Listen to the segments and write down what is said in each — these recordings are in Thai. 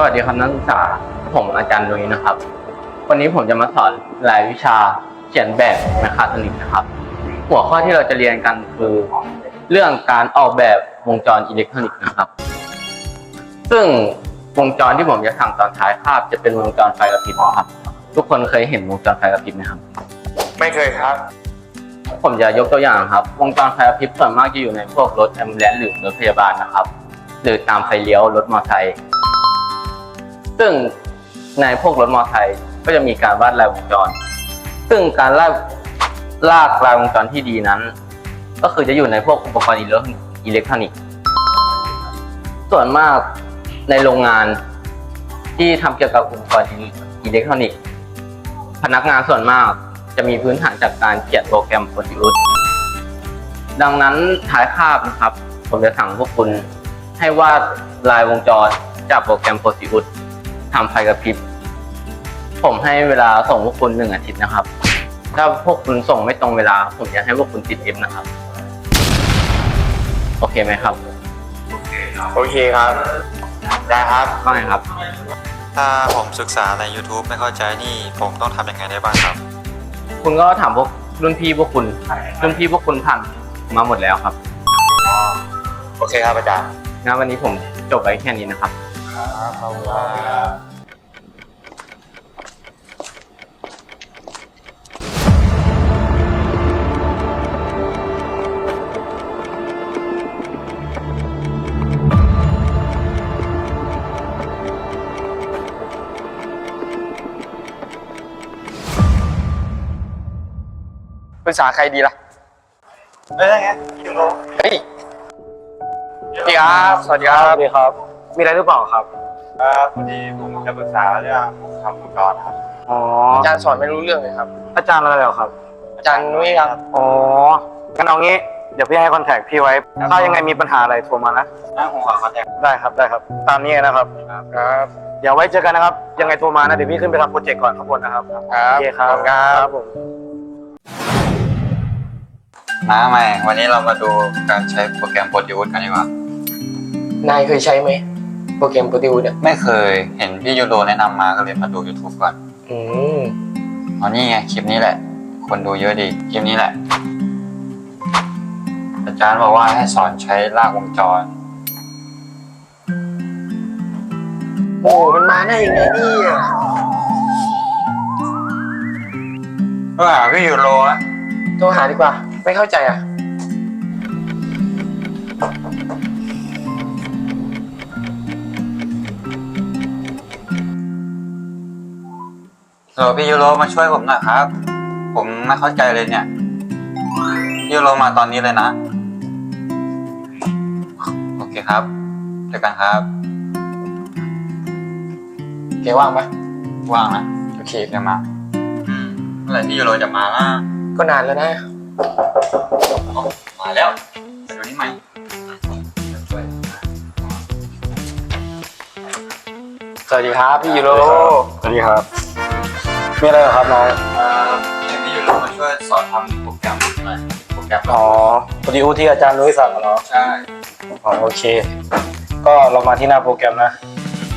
สวัสดีครับนักศึกษา ผมอาจารย์นุ้ยนะครับ วันนี้ผมจะมาสอนรายวิชาเขียนแบบแมคคาทรอนิกส์นะครับ หัวข้อที่เราจะเรียนกันคือเรื่องการออกแบบวงจรอิเล็กทรอนิกส์นะครับ ซึ่งวงจรที่ผมจะทำตอนท้ายคาบจะเป็นวงจรไฟกระพริบนะครับ ทุกคนเคยเห็นวงจรไฟกระพริบไหมครับ ไม่เคยครับ ผมจะยกตัวอย่างครับ วงจรไฟกระพริบส่วนมากจะอยู่ในพวกรถแอมบูเลนซ์หรือรถพยาบาลนะครับ หรือตามไฟเลี้ยวรถมอเตอร์ไซค์ ซึ่งในพวกรถมอเตอร์ไซค์ก็จะมีการวาดลายวงจร ซึ่งการลากลากลายวงจรที่ดีนั้น ก็คือจะอยู่ในพวกอุปกรณ์อิเล็กทรอนิกส์ส่วนมากในโรงงานที่ทำเกี่ยวกับอุปกรณ์อิเล็กทรอนิกส์พนักงานส่วนมากจะมีพื้นฐานจากการเขียนโปรแกรมโปรดิวซ์ดังนั้นท้ายคาบนะครับ ผมจะสั่งพวกคุณให้วาดลายวงจรจากโปรแกรมโปรดิวซ์ ทำไฟกระพริบ ผมให้เวลาส่งพวกคุณหนึ่งอาทิตย์นะครับ ถ้าพวกคุณส่งไม่ตรงเวลา ผมจะให้พวกคุณติดเอฟนะครับ โอเคไหมครับโอเคครับ ได้ครับ ว่าไงครับ ถ้าผมศึกษาใน YouTube ไม่เข้าใจนี่ผมต้องทำยังไงได้บ้างครับ คุณก็ถามพวกรุ่นพี่พวกคุณ รุ่นพี่พวกคุณผ่านมาหมดแล้วครับ โอเคครับอาจารย์ งั้นวันนี้ผมจบไว้แค่นี้นะครับ ปรึกษาใครดีล่ะ เอ้ยไงเฮ้ยพี่ครับ สวัสดีครับ สวัสดีครับ มีอะไรหรือเปล่าครับ เอ่อพอดีผมจะปรึกษาเรื่องทำวงจรครับ อ๋อ อาจารย์สอนไม่รู้เรื่องเลยครับ อาจารย์อะไรเหรอครับ อาจารย์นุ้ยครับ อ๋อ งั้นเอางี้ เดี๋ยวพี่ให้คอนแทคพี่ไว้ถ้ายังไงมีปัญหาอะไรโทรมานะ นั่งหัวคอนแทคได้ครับ ได้ครับ ตามนี้นะครับ ครับเดี๋ยวไว้เจอกันนะครับ ยังไงโทรมานะ เดี๋ยวพี่ขึ้นไปทำโปรเจกต์ก่อนข้างบนนะครับครับโอเคครับ ครับผม มาใหม่ วันนี้เรามาดูการใช้โปรแกรม Produce กันดีกว่านายเคยใช้ไหม โปรแกรมโปรดิวเนี่ยไม่เคยเห็นพี่ยูโรแนะนำมาก็เลยมาดู YouTube ก่อนอืมอ๋อนี่ไงคลิปนี้แหละ คนดูเยอะดี คลิปนี้แหละ อาจารย์บอกว่าให้สอนใช้ลากวงจร โอ้มันมาได้ยังไงเนี่ยก็หาพี่ยูโรอะโทรหาดีกว่า ไม่เข้าใจอะ เออพี่ยูโรมาช่วยผมหน่อยครับ ผมไม่เข้าใจเลยเนี่ยพี่ยูโรมาตอนนี้เลยนะ โอเคครับเจอกันครับแกว่างปะว่างนะโอเคเดี๋ยวมาอืมเมื่อไหร่พี่ยูโรจะมาล่ะก็นานแล้วนะอ๋อมาแล้วเดี๋ยวนี้ไหมช่วยสวัสดีครับพี่ยูโรสวัสดีครับ มีอะไรเหรอครับน้องเอ่อให้พี่ยูโรมาช่วยสอนทำโปรแกรมหน่อยโปรแกรมอ๋อพอดีอูที่อาจารย์นุ้ยสั่งอะเนาะใช่อ๋อโอเค ก็เรามาที่หน้าโปรแกรมนะ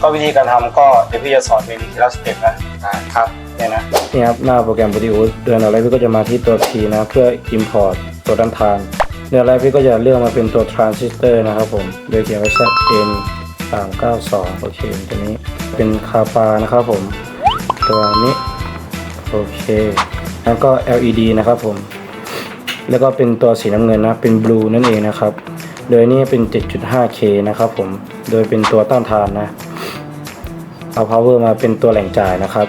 ก็วิธีการทำก็เดี๋ยวพี่จะสอนเป็นทีละสเต็ปนะใช่ครับเนี่ยนะ นี่ครับหน้าโปรแกรม Produce เดือนอะไรพี่ก็จะมาที่ตัว P นะเพื่อ Import ตัวด้านทางเดือนแรกพี่ก็จะเลือกมาเป็นตัว Transistor นะครับผมโดยเขียนไว้ ZN 392โอเคตัวนี้เป็นคาปานะครับผม ตัวนี้ โอเค แล้วก็ LED นะครับผม แล้วก็เป็นตัวสีน้ำเงินนะ เป็น blue นั่นเองนะครับ โดยนี่เป็น 7.5K นะครับผม โดยเป็นตัวต้านทานนะ เอา power มาเป็นตัวแหล่งจ่ายนะครับ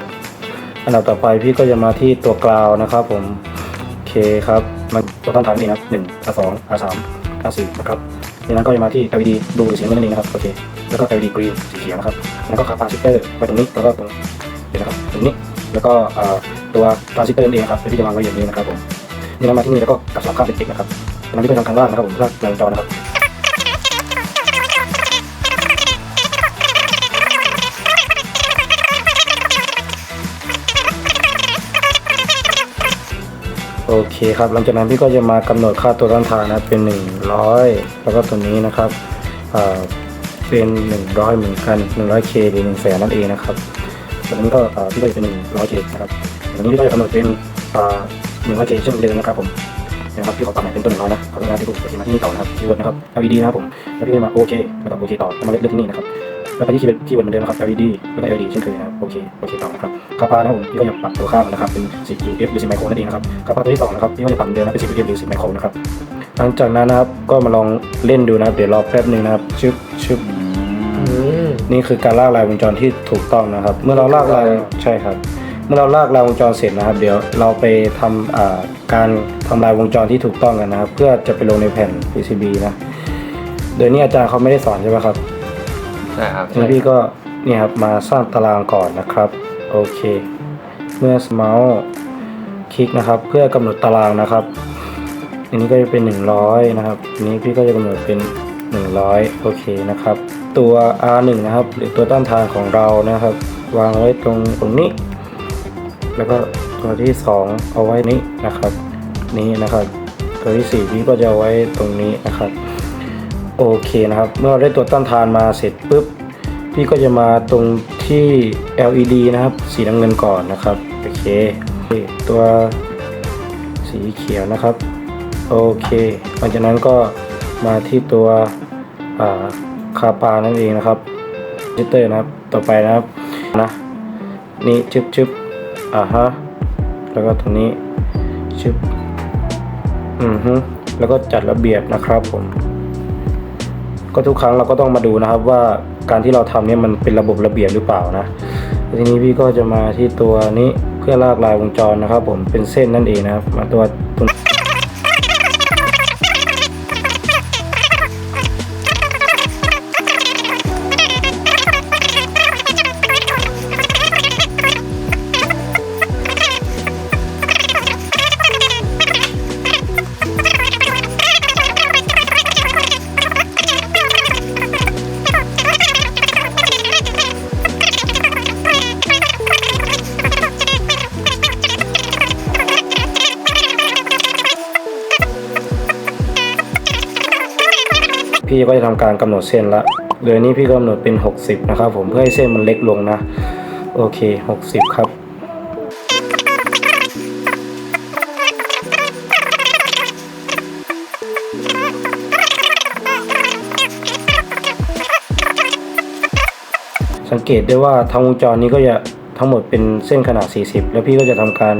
อันดับต่อไปพี่ก็จะมาที่ตัวกราวนะครับผม โอเคครับ มันตัวต้านทานนี่นะหนึ่งสองสามสี่นะครับจากนั้นก็จะมาที่ LED ดูสีน้ำเงินนั่นเองนะครับโอเค แล้วก็ LED green สีเขียวนะครับ แล้วก็คาปาซิเตอร์ไว้ตรงนี้แล้วก็ตรงเดี๋ยวนะครับตรงนี้ แล้วก็ตัวทรานซิสเตอร์นั่นเองครับที่จะวางไว้อย่างนี้นะครับผมนี่นะมาที่นี่แล้วก็กลับสลับข้างเป็นเอกนะครับจากนั้นพี่ก็ทำทางล่างนะครับผมเพื่อวงจรนะครับโอเคครับหลังจากนั้นพี่ก็จะมากำหนดค่าตัวต้นทานนะเป็น 100 แล้วก็ตัวนี้นะครับเอ่อเป็น 100 เหมือนกัน 100k หรือ1แสนนั่นเองนะครับ ส่วนนี้ก็พี่ก็จะเป็น 100k นะครับส่วนนี้พี่ก็จะกำหนดเป็นเอ่อ 100k เช่นเดิมนะครับผมนะครับพี่ขอปรับใหม่เป็นต้นร้อยนะขออนุญาตที่ผมจะมาที่นี่ต่อนะครับคีย์เวิร์ดนะครับ LED นะครับผมแล้วพี่มาโอเคแล้วก็โอเคต่อแล้วมาเลือกที่นี่นะครับแล้วก็ที่คีย์เวิร์ดคีย์เวิร์ดเหมือนเดิมนะครับ LED แล้วก็ LED เช่นเคยนะครับโอเคโอเคต่อนะครับคาปานะครับผมพี่ก็จะปรับตัวข้ามนะครับเป็น 10 UF หรือ 10 ไมโครนั่นเองนะครับคาปาตัวที่สองนะครับพี่ก็จะปรับเดิมนะเป็น 10 UF หรือ 10 ไมโครนะครับหลังจากนั้นนะครับก็มาลองเล่นดูนะครับเดี๋ยวรอแป๊บนึงนะครับชึบชึบอื นี่คือการลากลายวงจรที่ถูกต้องนะครับ เมื่อเราลากลายใช่ครับ เมื่อเราลากลายวงจรเสร็จนะครับ เดี๋ยวเราไปทำอ่าการทำลายวงจรที่ถูกต้องกันนะครับ เพื่อจะไปลงในแผ่น PCB นะโดยนี่อาจารย์เขาไม่ได้สอนใช่ไหมครับใช่ครับทีนี้พี่ก็นี่ครับมาสร้างตารางก่อนนะครับโอเค เมื่อเมาส์คลิกนะครับ เพื่อกำหนดตารางนะครับอันนี้ก็จะเป็น 100 นะครับอันนี้พี่ก็จะกำหนดเป็น 100 โอเคนะครับ ตัว R1 นะครับ หรือตัวต้านทานของเรานะครับ วางไว้ตรงตรงนี้ แล้วก็ตัวที่ 2 เอาไว้นี้นะครับ นี้นะครับ ตัวที่ 4 พี่ก็จะไว้ตรงนี้นะครับ โอเคนะครับ เมื่อได้ตัวต้านทานมาเสร็จปุ๊บพี่ก็จะมาตรงที่ LED นะครับ สีน้ำเงินก่อนนะครับโอเคตัวสีเขียวนะครับ โอเคหลังจากนั้นก็มาที่ตัวอ่า คาปานั่นเองนะครับจิเตอร์นะครับต่อไปนะครับนะนี่ชึบชึบอ่าฮะแล้วก็ตรงนี้ชึบอือฮึแล้วก็จัดระเบียบนะครับผม ก็ทุกครั้งเราก็ต้องมาดูนะครับว่าการที่เราทำเนี่ยมันเป็นระบบระเบียบหรือเปล่านะทีนี้พี่ก็จะมาที่ตัวนี้เพื่อลากลายวงจรนะครับ ผมเป็นเส้นนั่นเองนะครับ มาตัวตัว พี่ก็จะทำการกำหนดเส้นละโดยนี้พี่กำหนดเป็น 60 นะครับผมเพื่อให้เส้นมันเล็กลงนะ โอเค 60 ครับสังเกตได้ว่าทั้งวงจรนี้ก็จะทั้งหมดเป็นเส้นขนาด 40 แล้วพี่ก็จะทำการ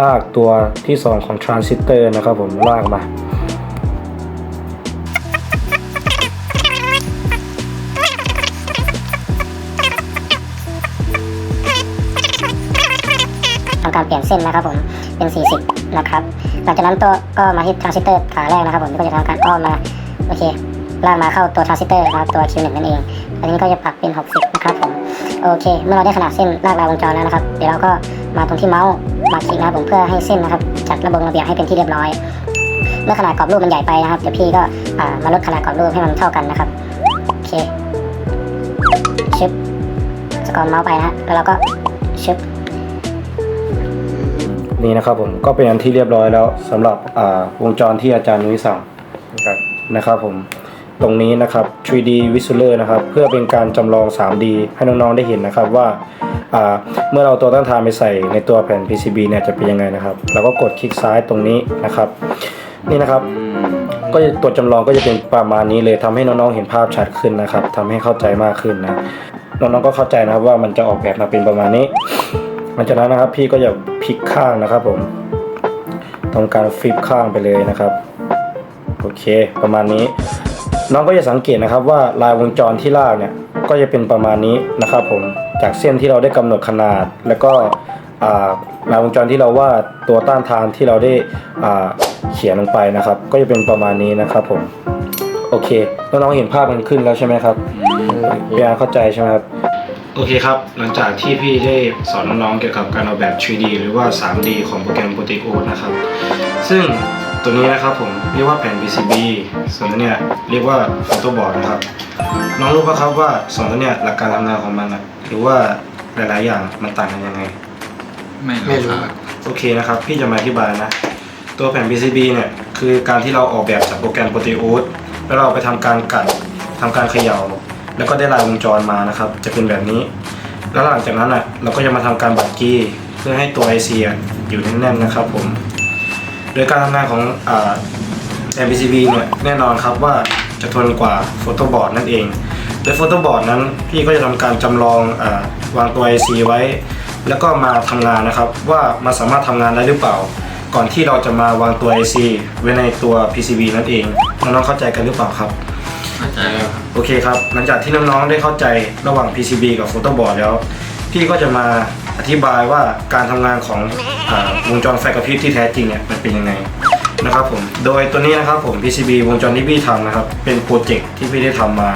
ลากตัวที่ 2 ของทรานซิสเตอร์นะครับผมลากมา เส้นนะครับผมเป็น 40 นะครับ หลังจากนั้นตัวก็มาที่ทรานซิสเตอร์ขาแรกนะครับผมก็จะทำการอ้อมมาโอเคลากมาเข้าตัวทรานซิสเตอร์นะครับตัว Q1 นั่นเองอันนี้ก็จะปรับเป็น 60 นะครับผมโอเค เมื่อเราได้ขนาดเส้นลากราววงจรแล้วนะครับ เดี๋ยวเราก็มาตรงที่เมาส์มาคลิกนะครับผมเพื่อให้เส้นนะครับจัดระบบระเบียบให้เป็นที่เรียบร้อย เมื่อขนาดกรอบรูปมันใหญ่ไปนะครับเดี๋ยวพี่ก็อ่ามาลดขนาดกรอบรูปให้มันเท่ากันนะครับโอเคชึบสกอร์เมาส์ไปนะฮะแล้วเราก็ชึบ นี่นะครับผมก็เป็นอันที่เรียบร้อยแล้วสำหรับวงจรที่อาจารย์นุ้ยสั่งนะครับนะครับผมตรงนี้นะครับ 3D Visualer นะครับ เพื่อเป็นการจำลอง 3D ให้น้องๆได้เห็นนะครับว่า เมื่อเราตัวต้านทานไปใส่ในตัวแผ่น PCB เนี่ยจะเป็นยังไงนะครับ เราก็กดคลิกซ้ายตรงนี้นะครับ นี่นะครับ ก็จะตัวจำลองก็จะเป็นประมาณนี้เลยทำให้น้องๆเห็นภาพชัดขึ้นนะครับทำให้เข้าใจมากขึ้นนะ น้องๆก็เข้าใจนะครับว่ามันจะออกแบบมาเป็นประมาณนี้ หลังจากนั้นนะครับพี่ก็จะพลิกข้างนะครับผมทำการฟลิปข้างไปเลยนะครับโอเค ประมาณนี้ น้องก็จะสังเกตนะครับว่าลายวงจรที่ลากเนี่ยก็จะเป็นประมาณนี้นะครับผมจากเส้นที่เราได้กำหนดขนาด แล้วก็อ่าลายวงจรที่เราว่าดตัวต้านทานที่เราได้อ่าเขียนลงไปนะครับ ก็จะเป็นประมาณนี้นะครับผมโอเคน้องๆเห็นภาพมันขึ้นแล้วใช่ไหมครับพี่อาร์เข้าใจใช่ไหมครับ โอเคครับ หลังจากที่พี่ได้สอนน้องๆเกี่ยวกับการออกแบบ 3D หรือว่า 3D ของโปรแกรม Protect O นะครับ ซึ่งตัวนี้นะครับผมเรียกว่าแผ่น PCB ส่วนตัวเนี้ยเรียกว่า Photoboard นะครับ น้องรู้ปะครับว่าสองตัวเนี้ยหลักการทำงานของมันนะหรือว่าหลายๆอย่างมันต่างกันยังไง ไม่ไม่รู้รู้ครับโอเคนะครับ พี่จะมาอธิบายนะ ตัวแผ่น PCB เนี่ยคือการที่เราออกแบบจากโปรแกรม Proteus แล้วเราไปทำการกัดทำการเขย่า แล้วก็ได้ลายวงจรมานะครับ จะเป็นแบบนี้ แล้วหลังจากนั้นอะเราก็จะมาทำการบัดกี้เพื่อให้ตัว IC อะอยู่แน่นๆนะครับผม โดยการทำงานของอ่า MPCB เนี่ยแน่นอนครับว่าจะทนกว่าโฟโต้บอร์ดนั่นเองโดยโฟโต้บอร์ดนั้นพี่ก็จะทำการจำลองอวางตัว IC ไว้ แล้วก็มาทำงานนะครับ ว่ามันสามารถทำงานได้หรือเปล่า ก่อนที่เราจะมาวางตัว IC ไว้ในตัว PCB นั่นเองน้องๆเข้าใจกันหรือเปล่าครับ โอเคครับ หลังจากที่น้องๆได้เข้าใจระหว่าง PCB กับโฟโต้บอร์ดแล้ว พี่ก็จะมาอธิบายว่าการทำงานของอาวงจรไฟกระพริบที่แท้จริงเนี่ยมันเป็นยังไงนะครับผม โดยตัวนี้นะครับผม PCB วงจรที่พี่ทำนะครับ เป็นโปรเจกต์ที่พี่ได้ทำมา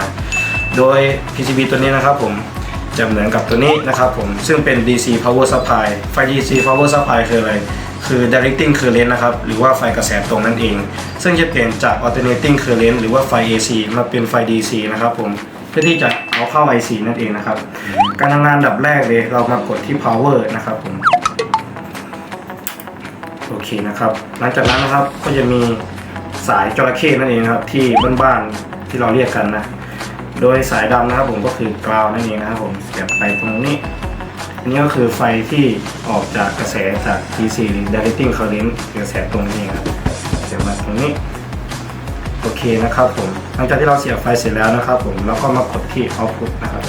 โดย PCB ตัวนี้นะครับผมจะเหมือนกับตัวนี้นะครับผม ซึ่งเป็น DC power supply ไฟ DC power supply คืออะไร คือ directing current นะครับ หรือว่าไฟกระแสตรงนั่นเอง ซึ่งจะเปลี่ยนจาก alternating current หรือว่าไฟ AC มาเป็นไฟ DC นะครับผม เพื่อที่จะเอาเข้า IC นั่นเองนะครับ การทำงานดับแรกเลยเรามากดที่ power นะครับผม โอเคนะครับ หลังจากนั้นนะครับก็จะมีสายจระเข้นั่นเองครับ ที่บ้านๆที่เราเรียกกันนะ โดยสายดำนะครับผมก็คือกราวนั่นเองนะครับผมเสียบไปตรงนี้ นนี้ก็คือไฟที่ออกจากกระแสจาก DC directing current หรือกระแสตรงนี้ครับเสียบมาตรงนี้ โอเคนะครับผม หลังจากที่เราเสียบไฟเสร็จแล้วนะครับผมเราก็มากดที่ output นะครับ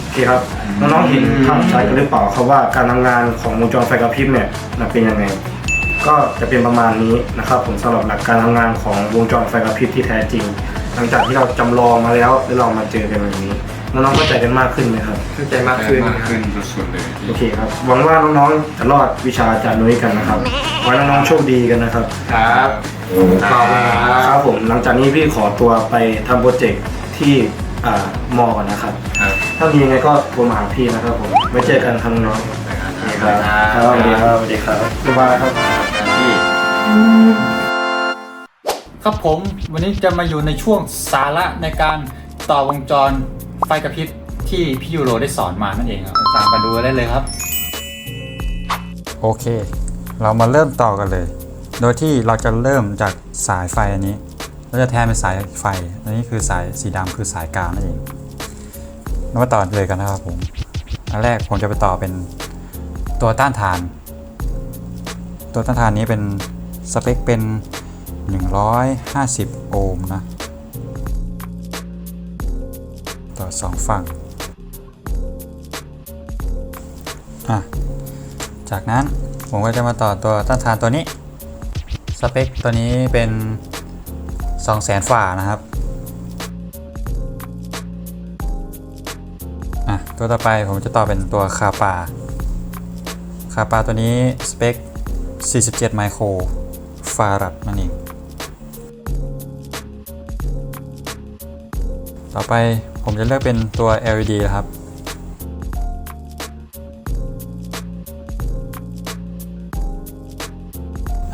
โอเคครับ น้องๆเห็นภาพชัดกันหรือเปล่าครับว่าการทำงานของวงจรไฟกระพริบเนี่ยมันเป็นยังไง ก็จะเป็นประมาณนี้นะครับผมสำหรับหลักการทำงานของวงจรไฟกระพริบที่แท้จริง หลังจากที่เราจำลองมาแล้วแล้วเรามาเจอกันแบบนี้ น้องๆเข้าใจกันมากขึ้นไหมครับ เข้าใจมากขึ้นมากขึ้นสุดๆเลย โอเคครับ หวังว่าน้องๆจะรอดวิชาอาจารย์นุ้ยกันนะครับขอให้น้องๆโชคดีกันนะครับ ครับขอบคุณคครัรับบผม หลังจากนี้พี่ขอตัวไปทำโปรเจกต์ที่อ่ามอก่อนนะครับ ครับ ถ้ามียังไงก็โทรมาหาพี่นะครับผมไว้เจอกันครับน้องๆครับครับสวัสดีครับสวัสดีครับบ๊ายบายครับครับผมวันนี้จะมาอยู่ในช่วงสาระในการต่อวงจร ไฟกระพริบที่พี่ยูโรได้สอนมานั่นเองครับตามมาดูได้เลยครับ โอเค เรามาเริ่มต่อกันเลย โดยที่เราจะเริ่มจากสายไฟอันนี้เราจะแทนเป็นสายไฟ อันนี้คือสายสีดำคือสายกลางนั่นเองเรามาต่อเลยกันนะครับผมอันแรกผมจะไปต่อเป็นตัวต้านทาน ตัวต้านทานนี้เป็นสเปคเป็น 150 โอห์มนะ สองฝั่งอะจากนั้นผมก็จะมาต่อตัวต้านทานตัวนี้ สเปคตัวนี้เป็น200,000ฝ่านะครับอะตัวต่อไปผมจะต่อเป็นตัวคาปาคาปาตัวนี้สเปค 47 ไมโครฟารัดนั่นเอง ต่อไป ผมจะเลือกเป็นตัว LED นะครับ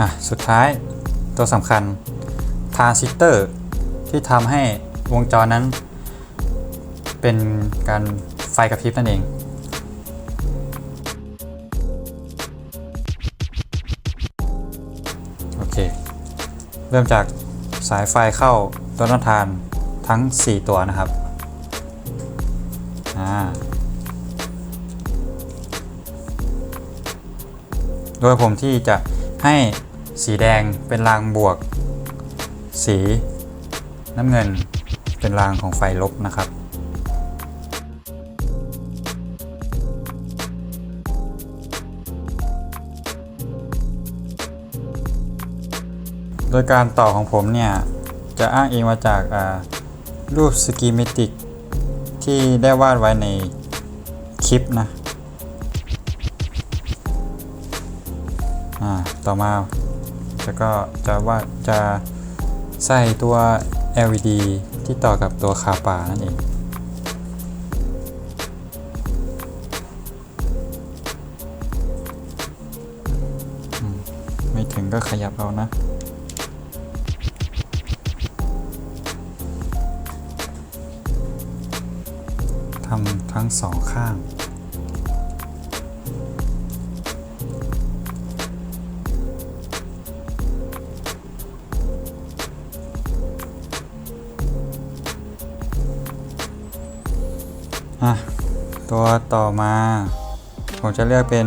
อะ สุดท้ายตัวสำคัญทรานซิสเตอร์ที่ทำให้วงจรนั้น เป็นการไฟกระพริบนั่นเองโอเค เริ่มจากสายไฟเข้าตัวต้นทานทั้ง 4 ตัวนะครับ อ่าโดยผมที่จะให้สีแดงเป็นรางบวก สีน้ำเงินเป็นรางของไฟลบนะครับ โดยการต่อของผมเนี่ย จะอ้างอิงมาจากรูปสกีเมติก ที่ได้วาดไว้ในคลิปนะอ่าต่อมาแล้วก็จะว่าจะใส่ตัว LED ที่ต่อกับตัวคาปานั่นเองไม่ถึงก็ขยับเอานะ ทั้งสองข้างตัวต่อมา ผมจะเลือกเป็น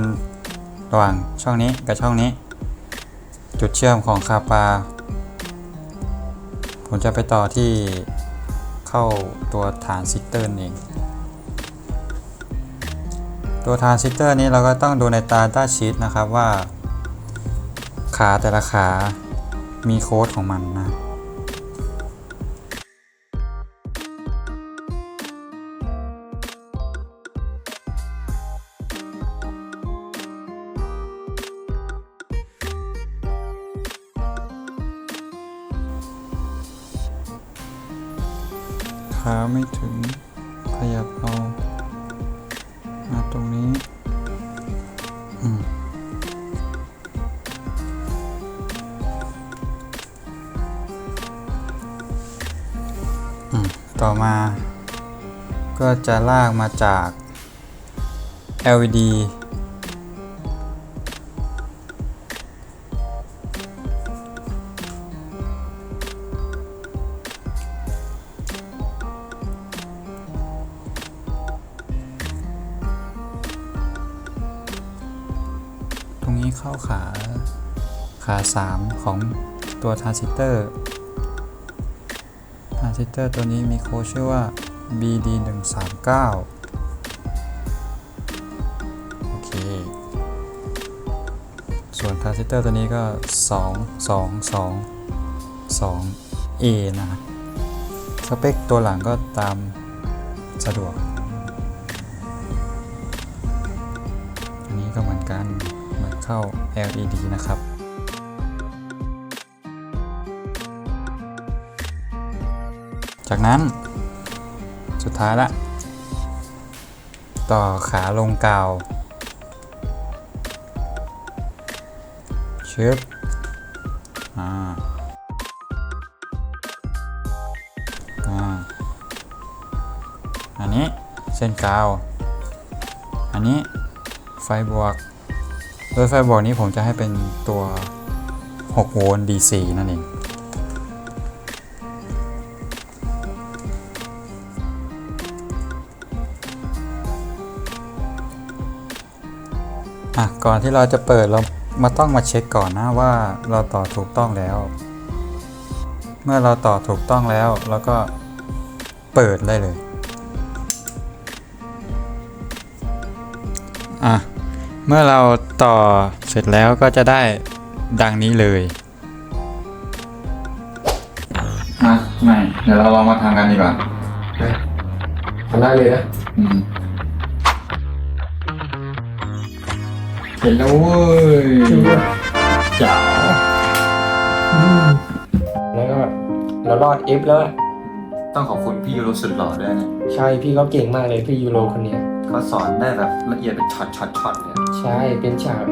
ระหว่างช่องนี้กับช่องนี้ จุดเชื่อมของคาปา ผมจะไปต่อที่เข้าตัวฐานซิสเตอร์เอง ตัวทรานซิสเตอร์นี้เราก็ต้องดูในตาต้าชีตนะครับว่า ขาแต่ละขามีโค้ดของมันนะขาไม่ถึงขยับเอา จะลากมาจาก LED ตรงนี้เข้าขาขา 3 ของตัวทรานซิสเตอร์ทรานซิสเตอร์ตัวนี้มีโค้ดชื่อว่า BD 1 3 9โอเค ส่วนทรานซิสเตอร์ตัวนี้ก็ 2 2 2 2 A นะครับ สเปคตัวหลังก็ตามสะดวก อันนี้ก็เหมือนกันเหมือนเข้า LED นะครับจากนั้น สุดท้ายละ ต่อขาลงกาวชึบอ่าอ่าอันนี้เส้นกาว อันนี้ไฟบวก โดยไฟบวกนี้ผมจะให้เป็นตัว 6 โวลต์ DC นั่นเอง อะก่อนที่เราจะเปิดเรามาต้องมาเช็คก่อนนะว่าเราต่อถูกต้องแล้ว เมื่อเราต่อถูกต้องแล้วเราก็เปิดได้เลยอะเมื่อเราต่อเสร็จแล้วก็จะได้ดังนี้เลยอะไม่เดี๋ยวเราลองมาทำกันดีกว่าทำได้เลยนะอืม เสร็จแล้วเว้ยจ๋าแล้วก็เรารอดเอฟแล้วอะต้องขอบคุณพี่ยูโรสุดหล่อด้วยนะใช่พี่เขาเก่งมากเลยพี่ยูโรคนเนี้ยเขาสอนได้แบบละเอียดเป็นช็อตช็อตช็อตเลยใช่เป็นฉาก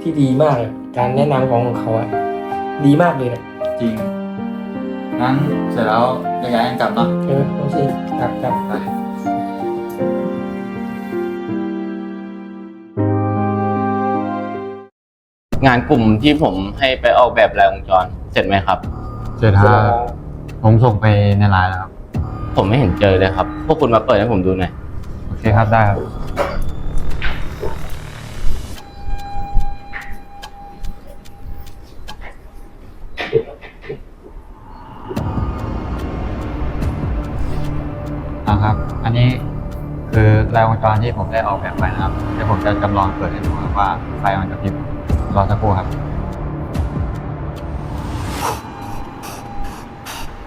ที่ดีมากเลยการแนะนำของเขาอะดีมากเลยนะจริงงั้นเสร็จแล้วยังไงกันกลับเนาะเออโอเคกลับกลับ ไป งานกลุ่มที่ผมให้ไปออกแบบรายวงจร เสร็จไหมครับ เจ็ดห้าผมส่งไปในไลน์แล้วครับ ผมไม่เห็นเจอเลยครับ พวกคุณมาเปิดให้ผมดูหน่อย โอเคครับได้ครับนะครับ อันนี้คือรายวงจรที่ผมได้ออกแบบไปนะครับเดี๋ยวผมจะจำลองเปิดให้ดูครับว่าไฟมันจะพริบ รอสักครู่ครับ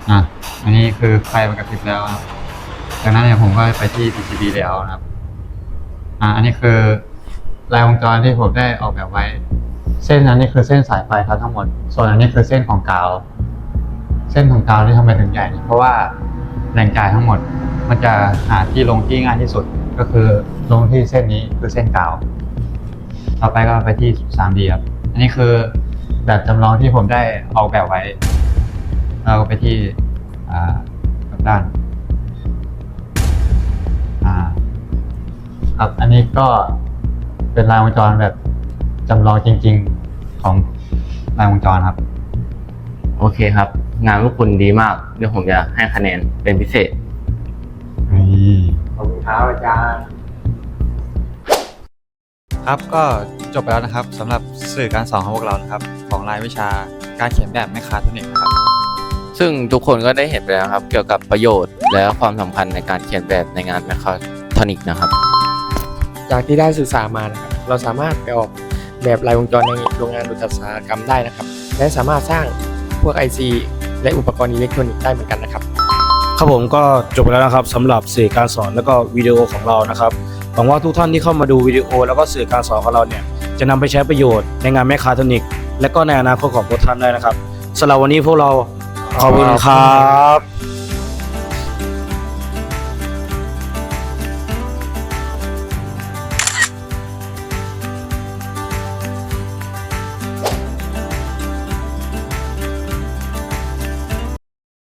อะ อันนี้คือไฟมันกระพริบแล้วครับจากนั้นเนี่ยผมก็ไปที่ PCB layout นะครับ อะ อันนี้คือรายวงจรที่ผมได้ออกแบบไว้ เส้นนั้นนี่คือเส้นสายไฟครับทั้งหมด ส่วนอันนี้คือเส้นของกาว เส้นของกาวที่ทำไมถึงใหญ่เพราะว่าแหล่งจ่ายทั้งหมด มันจะหาที่ลงที่ง่ายที่สุด ก็คือลงที่เส้นนี้คือเส้นกาว ต่อไปก็ไปที่ 3D ครับ อันนี้คือแบบจำลองที่ผมได้ออกแบบไว้ เราก็ไปที่อ่ากับด้านอ่าครับ อันนี้ก็เป็นรายวงจรแบบจำลองจริง ๆของรายวงจรครับ โอเคครับ งานพวกคุณดีมาก เดี๋ยวผมจะให้คะแนนเป็นพิเศษนี่ขอบคุณครับอาจารย์ ครับก็จบไปแล้วนะครับสำหรับสื่อการสอนของพวกเรานะครับ ของรายวิชาการเขียนแบบแมคคาทรอนิกส์นะครับ ซึ่งทุกคนก็ได้เห็นไปแล้วครับ เกี่ยวกับประโยชน์และความสำคัญในการเขียนแบบในงานแมคคาทรอนิกส์นะครับ จากที่ได้ศึกษามานะครับเราสามารถไปออกแบบลายวงจรในโรงงานอุตสาหกรรมได้นะครับ และสามารถสร้างพวก IC และอุปกรณ์อิเล็กทรอนิกส์ได้เหมือนกันนะครับ ครับผมก็จบไปแล้วนะครับสำหรับสื่อการสอนแล้วก็วิดีโอของเรานะครับ หวังว่าทุกท่านที่เข้ามาดูวิดีโอ แล้วก็สื่อการสอนของเราเนี่ยจะนำไปใช้ประโยชน์ในงานแมคคาทรอนิกและก็ในอนาคตของพวกท่านได้นะครับสำหรับวันนี้พวกเราขอบคุณครับ